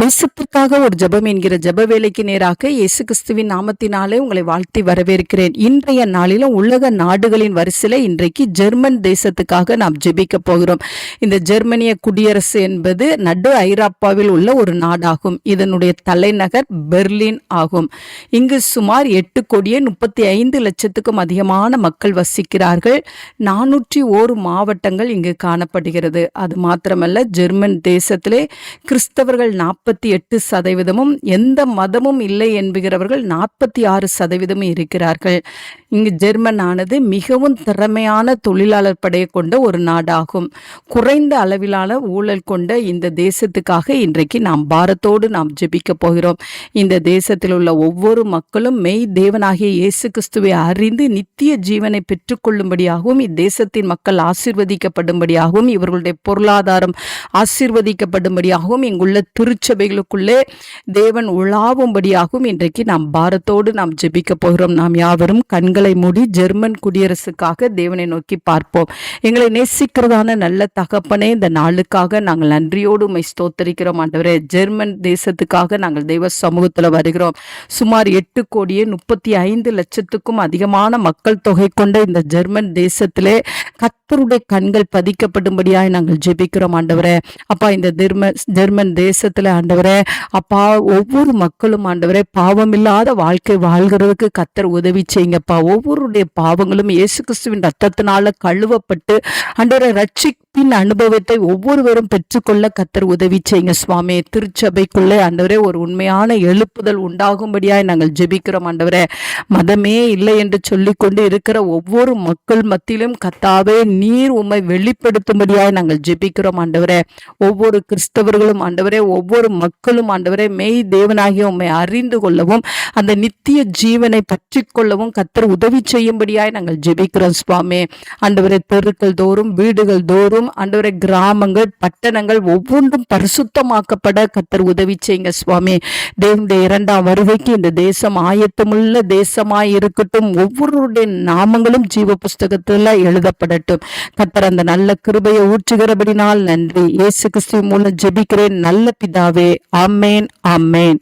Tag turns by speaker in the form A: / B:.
A: தேசத்திற்காக ஒரு ஜெபம் என்கிற ஜெப வேலைக்கு நேராக இயேசு கிறிஸ்துவின் நாமத்தினாலே உங்களை வாழ்த்தி வரவேற்கிறேன். இன்றைய நாளிலும் உலக நாடுகளின் வரிசையில் இன்றைக்கு ஜெர்மன் தேசத்துக்காக நாம் ஜெபிக்க போகிறோம். இந்த ஜெர்மனிய குடியரசு என்பது நடு ஐரோப்பாவில் உள்ள ஒரு நாடாகும். இதனுடைய தலைநகர் பெர்லின் ஆகும். இங்கு சுமார் எட்டு கோடியே முப்பத்தி ஐந்து லட்சத்துக்கும் அதிகமான மக்கள் வசிக்கிறார்கள். நானூற்றி ஓரு மாவட்டங்கள் இங்கு காணப்படுகிறது. அது மாத்திரமல்ல ஜெர்மன் தேசத்திலே கிறிஸ்தவர்கள் நாற்பது நாற்பத்தி எட்டு சதவீதமும் எந்த மதமும் இல்லை என்கிறவர்கள் நாற்பத்தி ஆறு சதவீதமும் இருக்கிறார்கள். இங்கு ஜெர்மன் ஆனது மிகவும் திறமையான தொழிலாளர் படையை கொண்ட ஒரு நாடாகும். குறைந்த அளவிலான ஊழல் கொண்ட இந்த தேசத்துக்காக இன்றைக்கு நாம் பாரத்தோடு நாம் ஜெபிக்க போகிறோம். இந்த தேசத்தில் உள்ள ஒவ்வொரு மக்களும் மெய் தேவனாகிய இயேசு கிறிஸ்துவை அறிந்து நித்திய ஜீவனை பெற்றுக்கொள்ளும்படியாகவும் இத்தேசத்தின் மக்கள் ஆசிர்வதிக்கப்படும்படியாகவும் இவர்களுடைய பொருளாதாரம் ஆசிர்வதிக்கப்படும்படியாகவும் இங்குள்ள சபைகளுக்குள்ளே தேவன் உலாவும்படியாகவும் இன்றைக்கு நாம் பாரத்தோடு நாம் ஜெபிக்க போகிறோம். நாம் யாவரும் கண்களை மூடி ஜெர்மன் குடியரசுக்காக தேவனை நோக்கி பார்ப்போம். எங்களை நேசிக்கிறதான நல்ல தகப்பனே இந்த நாளுக்காக நாங்கள் நன்றியோடு உண்மை ஸ்தோத்தரிக்கிறோம். ஆண்டவரே ஜெர்மன் தேசத்துக்காக நாங்கள் தெய்வ சமூகத்தில் வருகிறோம். சுமார் எட்டு கோடியே முப்பத்தி ஐந்து லட்சத்துக்கும் அதிகமான மக்கள் தொகை கொண்ட இந்த ஜெர்மன் தேசத்திலே கத்தருடைய கண்கள் பதிக்கப்படும்படியாய் நாங்கள் ஜெபிக்கிறோம். ஆண்டவரே அப்பா இந்த ஜெர்மன் ஜெர்மன் தேசத்தில் ஆண்டவரே. அப்பா ஒவ்வொரு மக்களும் ஆண்டவரே பாவமில்லாத வாழ்க்கை வாழ்கிறதுக்கு கத்தர் உதவி செய்யுங்கப்பா. ஒவ்வொருடைய பாவங்களும் இயேசு கிறிஸ்துவின் ரத்தத்தினால கழுவப்பட்டு ஆண்டவரை ரட்சிப்பின் அனுபவத்தை ஒவ்வொருவரும் பெற்றுக்கொள்ள கத்தர் உதவி செய்யுங்க. சுவாமி திருச்சபைக்குள்ளே ஆண்டவரே ஒரு உண்மையான எழுப்புதல் உண்டாகும்படியாய் நாங்கள் ஜெபிக்கிறோம் ஆண்டவரே. மதமே இல்லை என்று சொல்லிக்கொண்டு இருக்கிற ஒவ்வொரு மக்கள் மத்தியிலும் கத்தாவே நீர் உண்மை வெளிப்படுத்தும்படியாய் நாங்கள் ஜெபிக்கிறோம் ஆண்டவரே. ஒவ்வொரு கிறிஸ்தவர்களும் ஆண்டவரே ஒவ்வொரு மக்களும் ஆண்டவரே மெய் தேவனாகிய உம்மை அறிந்து கொள்ளவும் அந்த நித்திய ஜீவனை பற்றி கொள்ளவும் கத்தர் உதவி செய்யும்படியாய் நாங்கள் ஜெபிக்கிறோம் சுவாமி. ஆண்டவரை தெருக்கள் தோறும் வீடுகள் தோறும் ஆண்டவரை கிராமங்கள் பட்டணங்கள் ஒவ்வொன்றும் பரிசுத்தமாக்கப்பட கத்தர் உதவி செய்யுங்க சுவாமி. தேவனுடைய இரண்டாம் வருகைக்கு இந்த தேசம் ஆயத்தமுள்ள தேசமாய் இருக்கட்டும். ஒவ்வொருடைய நாமங்களும் ஜீவ புஸ்தகத்துல எழுதப்படட்டும். கத்தர் அந்த நல்ல கிருபையை ஊற்றுகிறபடினால் நன்றி. இயேசு கிறிஸ்து மூலம் ஜெபிக்கிறேன். நல்ல பிதாவே ஆமேன் ஆமேன்